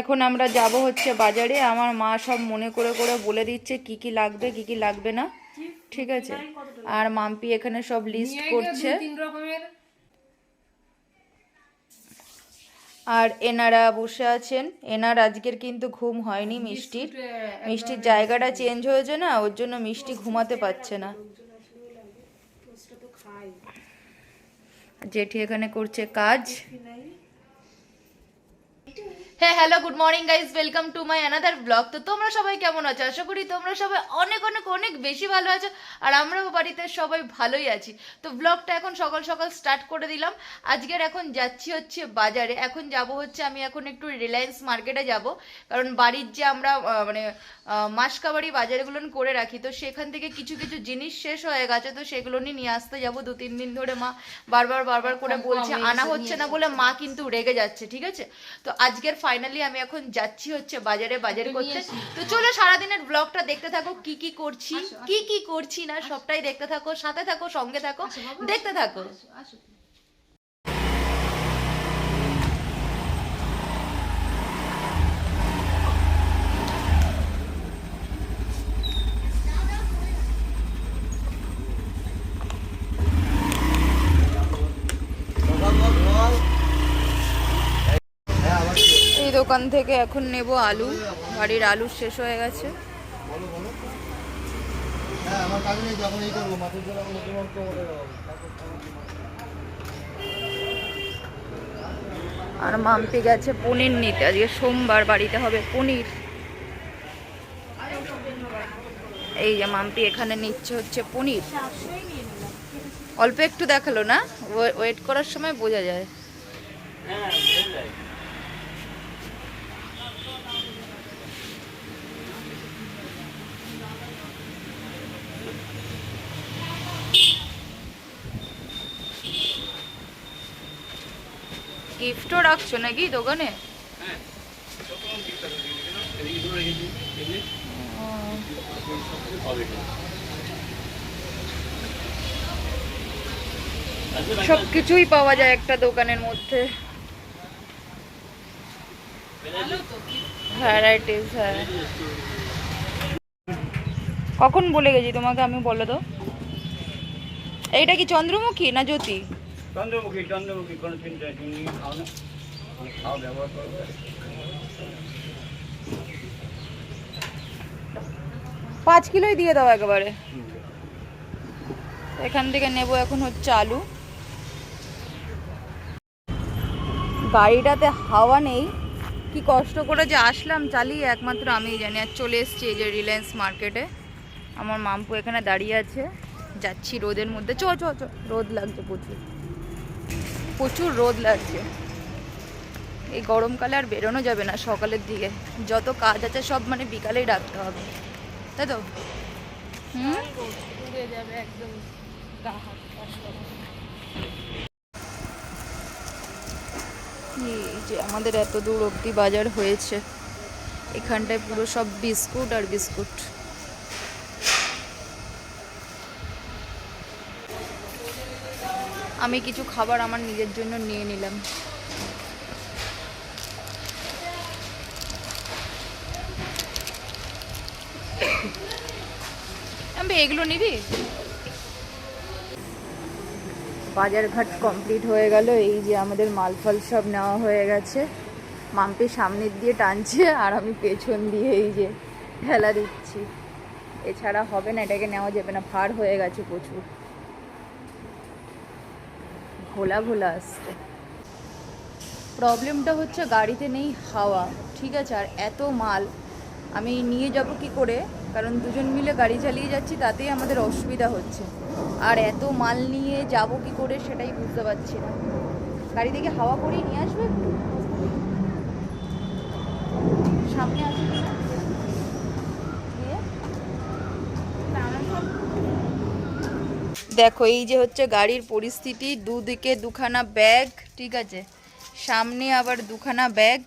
এখন আমরা যাব হচ্ছে বাজারে। আমার মা সব মনে করে করে বলে দিচ্ছে কি কি লাগবে কি কি লাগবে না। ঠিক আছে? আর মাম্পি এখানে সব লিস্ট করছে। আর এনারা বসে আছেন। এনার আজকের কিন্তু ঘুম হয়নি মিষ্টির মিষ্টির জায়গাটা চেঞ্জ হয়েছে না ওর জন্য মিষ্টি ঘুমাতে পারছে না। জেঠি এখানে করছে কাজ। হ্যাঁ hello good morning guys welcome to my another blog তো তোমরা সবাই কেমন আছো? আশা করি তোমরা সবাই অনেক অনেক অনেক বেশি ভালো আছো আর আমরাও বাড়িতে সবাই ভালোই আছি। তো ব্লগটা এখন সকাল সকাল স্টার্ট করে দিলাম। আজকের এখন যাচ্ছি হচ্ছে বাজারে। এখন যাব হচ্ছে আমি এখন একটু রিলায়েন্স মার্কেটে যাব। কারণ বাড়ির যে আমরা মানে মাসকাবাড়ি বাজারগুলো করে রাখি তো সেখান থেকে কিছু কিছু জিনিস শেষ হয়ে গেছে তো সেগুলো নিয়ে আসতে যাব দু তিন দিন ধরে মা বারবার বারবার করে বলছে আনা হচ্ছে না বলে মা কিন্তু রেগে যাচ্ছে ঠিক আছে? তো আজকের ফাইনালি আমি এখন যাচ্ছি হচ্ছে বাজারে বাজার করতে। তো চলো সারাদিনের ব্লগটা দেখতে থাকো কি কি করছি কি কি করছি না সবটাই দেখতে থাকো সাথে থাকো সঙ্গে থাকো দেখতে থাকো এই দোকান থেকে এখন নেব আলু। বাড়ির আলু শেষ হয়ে গেছে। আর মাম্পি গেছে পনির নিতে। আজকে সোমবার বাড়িতে হবে পনির। এই যে মাম্পি এখানে নিচ্ছে হচ্ছে পনির। অল্প একটু দেখাল না? ওয়েট করার সময় বোঝা যায়। গিফটও রাখছো নাকি দোকানে? সব কিছুই পাওয়া যায় একটা দোকানের মধ্যে। ভ্যারাইটিস হ্যাঁ। কখন বলে গেছি তোমাকে আমি বলে তো এইটা কি চন্দ্রমুখী না জ্যোতি? চন্দ্রমুখী চন্দ্রমুখী কোনো চিন্তা তুমি খাও না। খাও, ব্যবহার করো। পাঁচ কিলোই দিয়ে দাও একেবারে। এখান থেকে নেব এখন হচ্ছে আলু। গাড়িটাতে হাওয়া নেই। কি কষ্ট করে যে আসলাম চালিয়ে, একমাত্র আমিই জানি। আর চলে এসেছি এই যে রিলায়েন্স মার্কেটে আমার মাম্পু এখানে দাঁড়িয়ে আছে। যাচ্ছি রোদের মধ্যে। চ চ চ, রোদ লাগছে প্রচুর। প্রচুর রোদ লাগছে। এই গরমকালে আর বেরোনো যাবে না সকালের দিকে। যত কাজ আছে সব মানে বিকালেই রাখতে হবে। তাই তো? হুম? যে আমাদের এত দূর অবধি বাজার হয়েছে। এখানটায় পুরো সব বিস্কুট আর বিস্কুট। আমি কিছু খাবার আমার নিজের জন্য নিয়ে নিলাম। এগুলো নিবি? বাজার ঘাট কমপ্লিট হয়ে গেল। এই যে আমাদের মালফাল সব নেওয়া হয়ে গেছে। মাম্পি সামনের দিয়ে টানছে আর আমি পেছন দিয়ে এই যে ঠেলা দিচ্ছি। এছাড়া হবে না, এটাকে নেওয়া যাবে না। ভার হয়ে গেছে প্রচুর। ঘোলা ঘোলা আসছে। প্রবলেমটা হচ্ছে গাড়িতে নেই হাওয়া, ঠিক আছে? আর এত মাল। আমি নিয়ে যাব কি করে? কারণ দুজন মিলে গাড়ি চালিয়ে যাচ্ছি, তাতেই আমাদের অসুবিধা হচ্ছে। আর এত মাল নিয়ে যাব কি করে সেটাই বুঝতে পারছি না। গাড়ি থেকে হাওয়া করেই নিয়ে আসবে একটু সামনে আছে কি না? দিয়ে? দেখো, এই যে হচ্ছে গাড়ির পরিস্থিতি, দুদিকে দুখানা ব্যাগ, ঠিক আছে? সামনে আবার দুখানা ব্যাগ,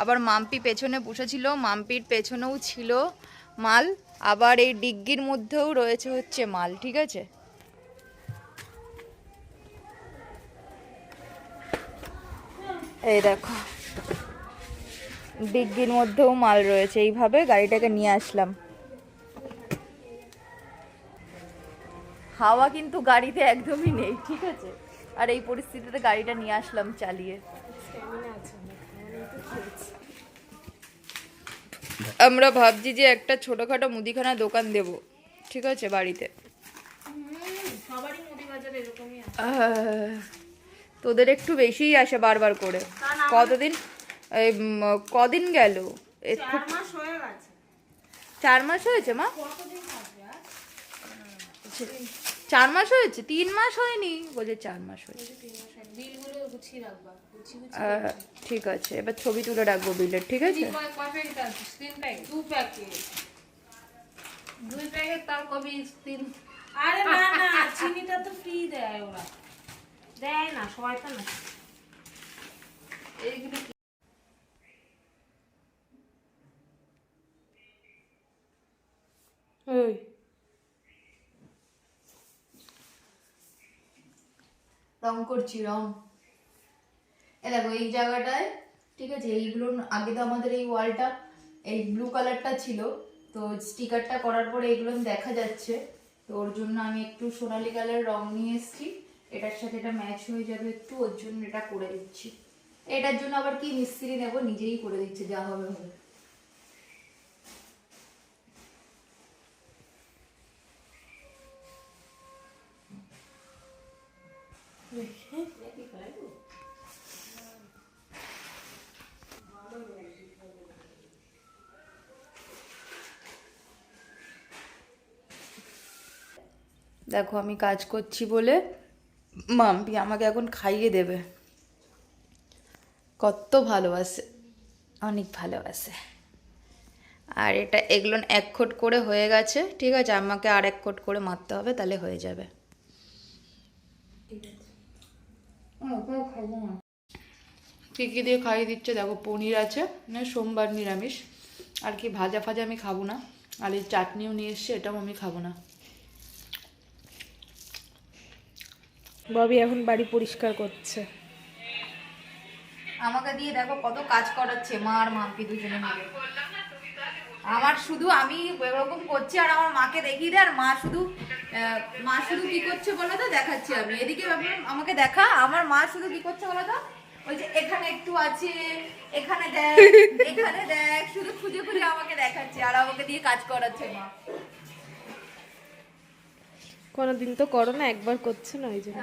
আবার মাম্পি পেছনে বসেছিল, মাম্পির পেছনেও ছিল মাল, আবার এই ডিগ্গির মধ্যেও রয়েছে হচ্ছে মাল, ঠিক আছে? এই দেখো, ডিগ্গির মধ্যেও মাল রয়েছে, এইভাবে গাড়িটাকে নিয়ে আসলাম। হাওয়া কিন্তু গাড়িতে একদমই নেই ঠিক আছে? আর এই পরিস্থিতিতে গাড়িটা নিয়ে আসলাম চালিয়ে। আমরা ভাবছি যে একটা ছোটখাটো মুদিখানা দোকান দেব ঠিক আছে বাড়িতে? তোদের একটু বেশিই আসে বারবার করে। কতদিন? কদিন গেল? চার মাস হয়েছে মা? আর চার মাস হয়েছে? তিন মাস হয়নি? বলছে চার মাস হয়েছে। হয় ঠিক আছে। এবার ছবি তুলে রাখব বিলের ঠিক আছে? দুই প্যাকেট তার কবি তিন আরে না না চিনিটা তো ফ্রি দেয় ওরা। দেয় না সবাই তো না এইগুলো কি- ওই রং করছি, রং। এ দেখো, এই জায়গাটায়, ঠিক আছে, এইগুলো আগে তো আমাদের এই ওয়ালটা, এই ব্লু কালারটা ছিল, তো স্টিকারটা করার পরে এগুলো দেখা যাচ্ছে। তো ওর জন্য আমি একটু সোনালি কালার রং নিয়ে এসেছি। এটার সাথে এটা ম্যাচ হয়ে যাবে একটু, ওর জন্য এটা করে দিচ্ছি। এটার জন্য আবার কি মিস্ত্রি নেব, নিজেই করে দিচ্ছে, যা হবে হবে। দেখো, আমি কাজ করছি বলে মাম্পি আমাকে এখন খাইয়ে দেবে। কত ভালোবাসে, অনেক ভালোবাসে। আর এটা এগুলো এক কোট করে হয়ে গেছে, ঠিক আছে? আমাকে আর এক কোট করে মারতে হবে, তাহলে হয়ে যাবে। কী কী দিয়ে খাইয়ে দিচ্ছে? দেখো পনির আছে মানে সোমবার নিরামিষ। আর কি ভাজা ফাজা আমি খাব না। আর এই চাটনিও নিয়ে এসছে এটাও আমি খাব না। ববি এখন বাড়ি পরিষ্কার করছে। আমাকে দিয়ে দেখো কত কাজ করাচ্ছে মা আর মাম্পি দুজনে মিলে। আমার শুধু আমি এরকম করছি আর আমার মাকে দেখিয়ে দেয় আর মা শুধু মা শুধু কি করছে বলো তো? দেখাচ্ছি আমি। এদিকে আমাকে দেখা। আমার মা শুধু কি করছে বলো তো? ওই যে এখানে একটু আছে এখানে দেখ এখানে দেখ। শুধু খুঁজে খুঁজে আমাকে দেখাচ্ছে আর আমাকে দিয়ে কাজ করাচ্ছে মা। কোনোদিন তো করো না একবার করছে না ওই জন্য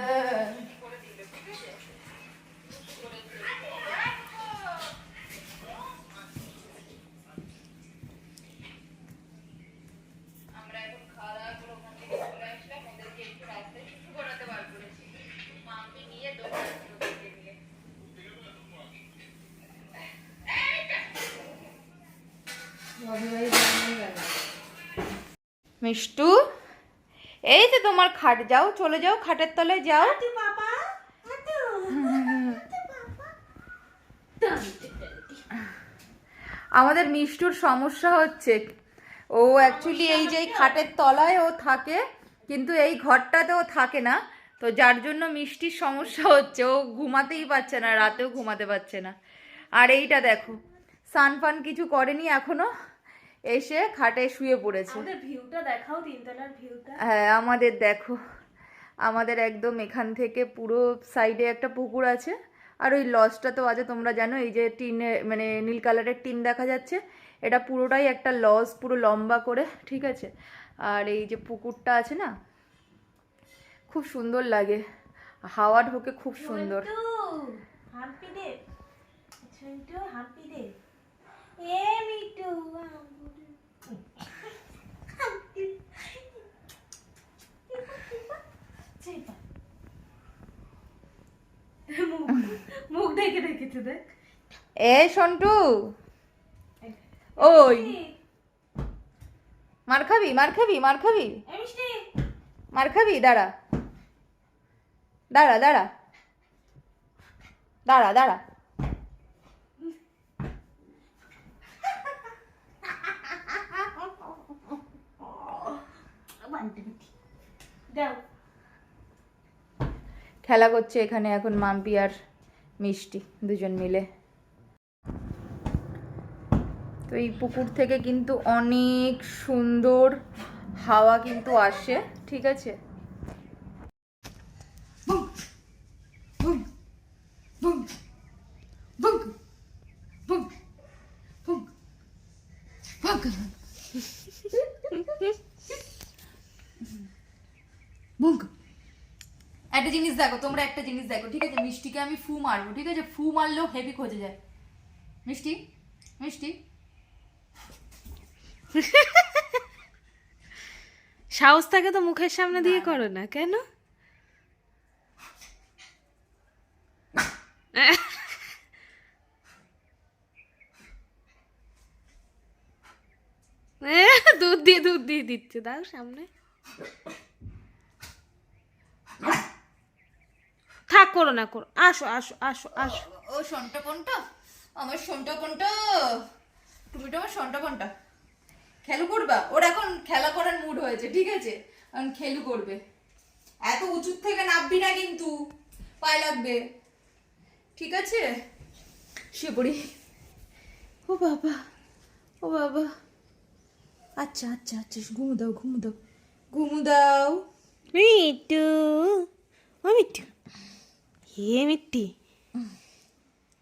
মিষ্টু? এই তো তোমার খাট যাও চলে যাও খাটের তলায় যাও। আমাদের মিষ্টুর সমস্যা হচ্ছে ও অ্যাকচুয়ালি এই যে খাটের তলায় ও থাকে কিন্তু এই ঘরটাতে ও থাকে না। তো যার জন্য মিষ্টির সমস্যা হচ্ছে ও ঘুমাতেই পারছে না রাতেও ঘুমাতে পারছে না। আর এইটা দেখো সান ফান কিছু করেনি এখনও? এসে খাটে শুয়ে পড়েছে। আমাদের ভিউটা দেখাও তিনতলার ভিউটা। হ্যাঁ আমাদের দেখো। আমাদের একদম এখান থেকে পুরো সাইডে একটা পুকুর আছে। আর ওই লজটা তো আছে তোমরা জানো এই যে টিনে মানে নীল কালারের টিন দেখা যাচ্ছে। এটা পুরোটাই একটা লজ পুরো লম্বা করে ঠিক আছে? আর এই যে পুকুরটা আছে না খুব সুন্দর লাগে। হাওয়া ঢোকে খুব সুন্দর। হাম্পি দে হাম্পি দে মুখ দেখে রেখেছে দেখ এ, সন্টু। ওই। মার খাবি মার খাবি মার খাবি। মার খাবি, দাঁড়া। দাঁড়া দাঁড়া। দাঁড়া দাঁড়া দাও খেলা করছে এখানে এখন মাম্পি আর মিষ্টি দুজন মিলে। তো এই পুকুর থেকে কিন্তু অনেক সুন্দর হাওয়া কিন্তু আসে, ঠিক আছে একটা জিনিস দেখো তোমরা একটা জিনিস দেখো ঠিক আছে? মিষ্টিকে আমি ফু মারবো ঠিক আছে? ফু মারলেও হেভি খোঁজে যায়। মিষ্টি? মিষ্টি? সাহস থাকে তো মুখের সামনে দিয়ে করো না কেন? দুধ দিয়ে দুধ দিয়ে দিচ্ছে দাও সামনে। থাক করো না করো। আসো আসো আসো আসো। ও সন্টা পন্টা আমার সন্টা পন্টা তুমি তো আমার সন্টা পন্টা খেলু করবা? ওর এখন খেলা করার মুড হয়েছে ঠিক আছে? এখন খেলু করবে। এত উঁচুর থেকে নামবি না কিন্তু। পায়ে লাগবে। ঠিক আছে? শুয়ে পড়ি। ও বাবা ও বাবা। আচ্ছা আচ্ছা আচ্ছা ঘুমু দাও ঘুমু দাও। ঘুমু দাও। মিট্টু ও মিট্টু হে মিট্টি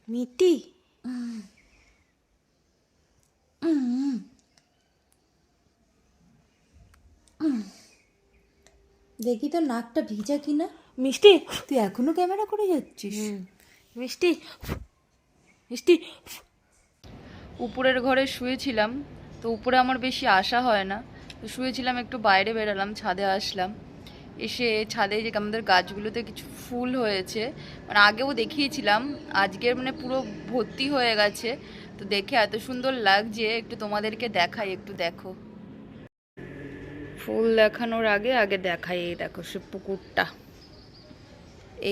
মিট্টি দেখি তো নাকটা ভিজা কিনা? মিষ্টি। তুই এখনও ক্যামেরা করে যাচ্ছিস? মিষ্টি। মিষ্টি। উপরের ঘরে শুয়েছিলাম তো উপরে আমার বেশি আসা হয় না। তো শুয়েছিলাম একটু বাইরে বেরালাম ছাদে আসলাম। এসে ছাদে যে আমাদের গাছগুলোতে কিছু ফুল হয়েছে মানে আগেও দেখিয়েছিলাম, আজকের মানে পুরো ভর্তি হয়ে গেছে। তো দেখে এত সুন্দর লাগছে, একটু তোমাদেরকে দেখাই, একটু দেখো। ফুল দেখানোর আগে আগে দেখাই, এই দেখো সে পুকুরটা।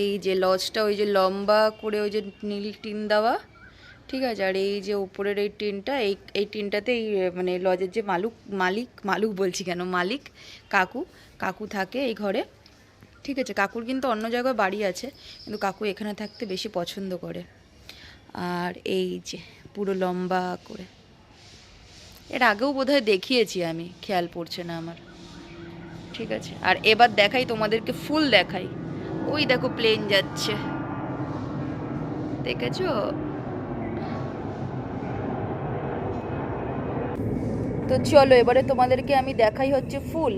এই যে লজটা, ওই যে লম্বা করে ওই যে নীল টিন দেওয়া ঠিক আছে। আর এই যে উপরের এই টিনটা, এই এই টিনটাতে এই মানে লজের যে মালুক, মালিক, মালুক বলছি কেন? মালিক, কাকু কাকু থাকে এই ঘরে। ঠিক আছে, কাকুর কিন্তু অন্য জায়গায় বাড়ি আছে, কিন্তু কাকু এখানে থাকতে বেশি পছন্দ করে। আর এই যে পুরো লম্বা করে। এর আগেও বোধহয় দেখিয়েছি আমি, খেয়াল পড়ছে না আমার। ঠিক আছে, আর এবার দেখাই, তোমাদেরকে ফুল দেখাই। ওই দেখো, প্লেন যাচ্ছে। দেখেছ? তো চলো, এবারে তোমাদেরকে আমি দেখাই হচ্ছে ফুল।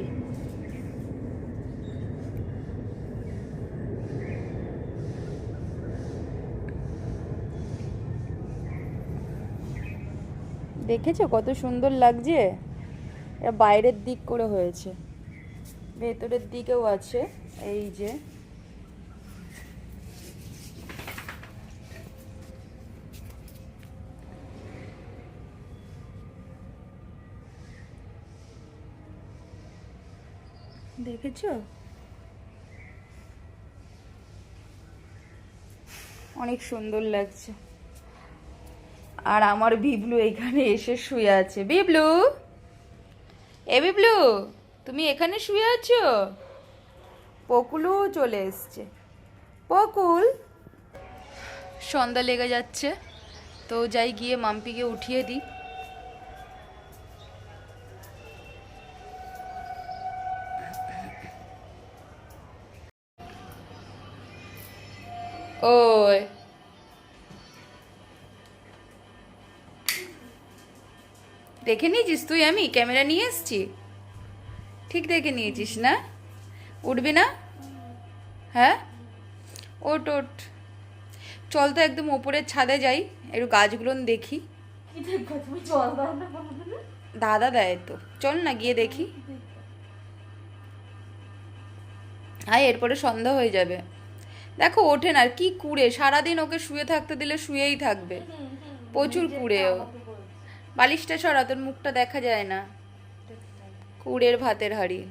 দেখেছ কত সুন্দর লাগছে? এটা বাইরের দিক করে হয়েছে। ভেতরের দিকেও আছে, এই যে। দেখেছ? অনেক সুন্দর লাগছে। আর আমার বিবলু এখানে এসে শুয়ে আছে। বিবলু? এ বিবলু, তুমি এখানে শুয়ে আছো? পকুলও চলে এসছে। পকুল? সন্ধ্যা লেগে যাচ্ছে, তো যাই গিয়ে মাম্পিকে উঠিয়ে দিই। দেখে নিয়েছিস তুই আমি? ক্যামেরা নিয়ে এসছি? ঠিক দেখে নিয়েছিস না? উঠবি না? হ্যাঁ? ওট ওট চল তো একদম ওপরের ছাদে যাই একটু গাছগুলো দেখি। দাদা দেয় তো। চল না গিয়ে দেখি। আয় এরপরে সন্ধ্যা হয়ে যাবে। দেখো ওঠে না আর কি কুড়ে। সারাদিন ওকে শুয়ে থাকতে দিলে শুয়েই থাকবে। প্রচুর কুড়ে ও। বালিশটা সরা তোর মুখটা দেখা যায় না। কুড়ের ভাতের হাড়ি।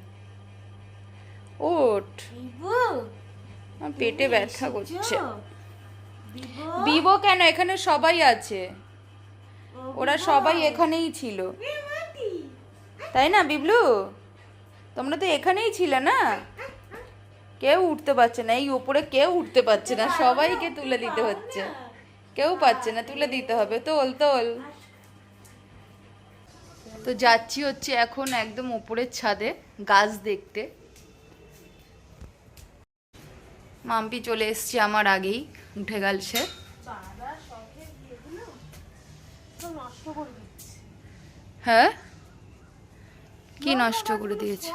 আমার পেটে ব্যথা করছে। বিবো কেন? এখানে সবাই আছে। ওরা সবাই এখানেই ছিল। তাই না, বিবলু? তোমরা তো এখানেই ছিলে না? কেউ উঠতে পারছে না। এই উপরে কেউ উঠতে পারছে না। সবাইকে তুলে দিতে হচ্ছে। কেউ পাচ্ছে না। তুলে দিতে হবে। তোল তোল। তো যাচ্ছি হচ্ছে এখন একদম ওপরের ছাদে গাছ দেখতে। মাম্পি চলে এসছে আমার আগেই উঠে গেল সে চারা শখের বিয়েগুলো তো নষ্ট করে দিচ্ছে হ্যাঁ কি নষ্ট করে দিয়েছে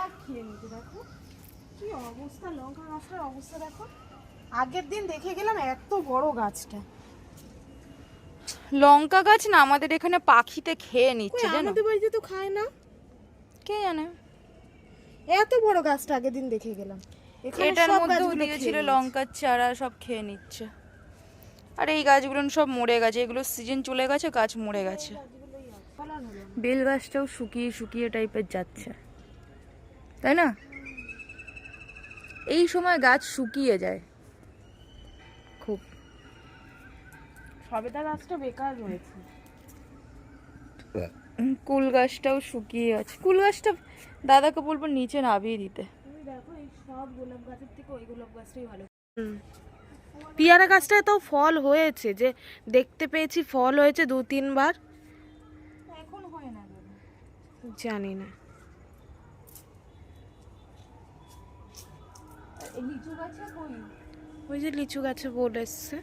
লঙ্কা অবস্থা দেখো। আগের দিন দেখে গেলাম এত বড় গাছটা। লঙ্কা গাছ না আমাদের এখানে পাখিতে খেয়ে নিচ্ছে জানো? আমাদের বাড়িতে তো খায় না। কে জানে? এত বড় গাছটা আগের দিন দেখে গেলাম। এটার মধ্যেও দিয়েছিল লঙ্কার চারা সব খেয়ে নিচ্ছে। আর এই গাছগুলো সব মরে গেছে এগুলো সিজন চলে গেছে গাছ মরে গেছে। বেল গাছটাও শুকিয়ে শুকিয়ে টাইপের যাচ্ছে। তাই না? এই সময় গাছ শুকিয়ে যায়। সবেদা গাছটা বেকার রয়েছে। কুল গাছটাও শুকিয়ে আছে। কুল গাছটা দাদাকে বলব নিচে নামিয়ে দিতে। দেখো এই সব গোলাপ গাছের থেকে ওই গোলাপ গাছটাই ভালো। পিয়ারা গাছটায় তো ফল হয়েছে যে দেখতে পেয়েছি ফল হয়েছে দু তিনবার এখন হয় না জানি না। লিচু গাছে ওই যে লিচু গাছে বোল এসছে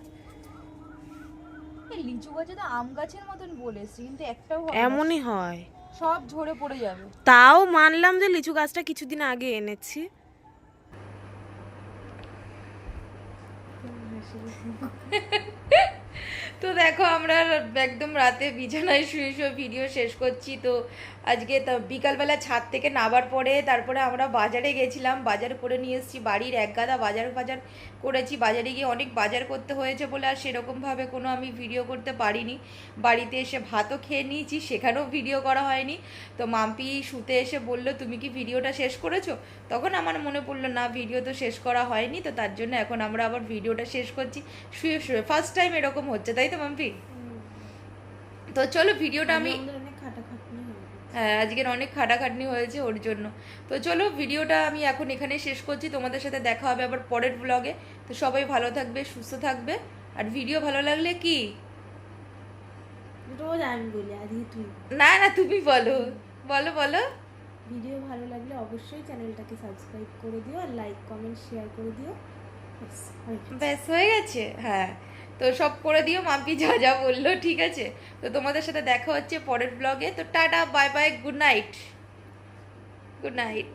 লিচু গাছে তো আম গাছের মতন বলেছি কিন্তু একটাও এমনই হয়। সব ঝরে পড়ে যাবে। তাও মানলাম যে লিচু গাছটা কিছুদিন আগে এনেছি। তো দেখো, আমরা একদম রাতে বিছানায় শুয়ে শুয়ে ভিডিও শেষ করছি। তো আজকে তা বিকালবেলা ছাদ থেকে নাবার পরে তারপরে আমরা বাজারে গেছিলাম। বাজার করে নিয়ে এসেছি বাড়ির এক গাদা বাজার বাজার করেছি। বাজারে গিয়ে অনেক বাজার করতে হয়েছে বলে আর সেরকমভাবে কোনো আমি ভিডিও করতে পারিনি। বাড়িতে এসে ভাতও খেয়ে নিয়েছি, সেখানেও ভিডিও করা হয়নি। তো মাম্পি শুতে এসে বলল, তুমি কি ভিডিওটা শেষ করেছ? তখন আমার মনে পড়ল, না ভিডিও তো শেষ করা হয়নি। তো তার জন্য এখন আমরা আবার ভিডিওটা শেষ করছি। শুয়ে শুয়ে ফার্স্ট টাইম এরকম হচ্ছে, তাই তো মাম্পি? তো চলো ভিডিওটা আমি হয়ে আজকের অনেক খাটাখাটনি হয়েছে ওর জন্য। তো চলো ভিডিওটা আমি এখন এখানে শেষ করছি। তোমাদের সাথে দেখা হবে আবার পরের ব্লগে তো সবাই ভালো থাকবে সুস্থ থাকবে। আর ভিডিও ভালো লাগলে কি? রোজ আমি বলি আজকে তুই। না না তুমি বলো। বলো বলো। ভিডিও ভালো লাগলে অবশ্যই চ্যানেলটাকে সাবস্ক্রাইব করে দিও আর লাইক কমেন্ট শেয়ার করে দিও। ব্যাস হয়ে গেছে। হ্যাঁ। তো সব করে দিও, মাম্পি যা যা বলল, ঠিক আছে? তো তোমাদের সাথে দেখা হচ্ছে পরের ব্লগে তো tata bye bye good night good night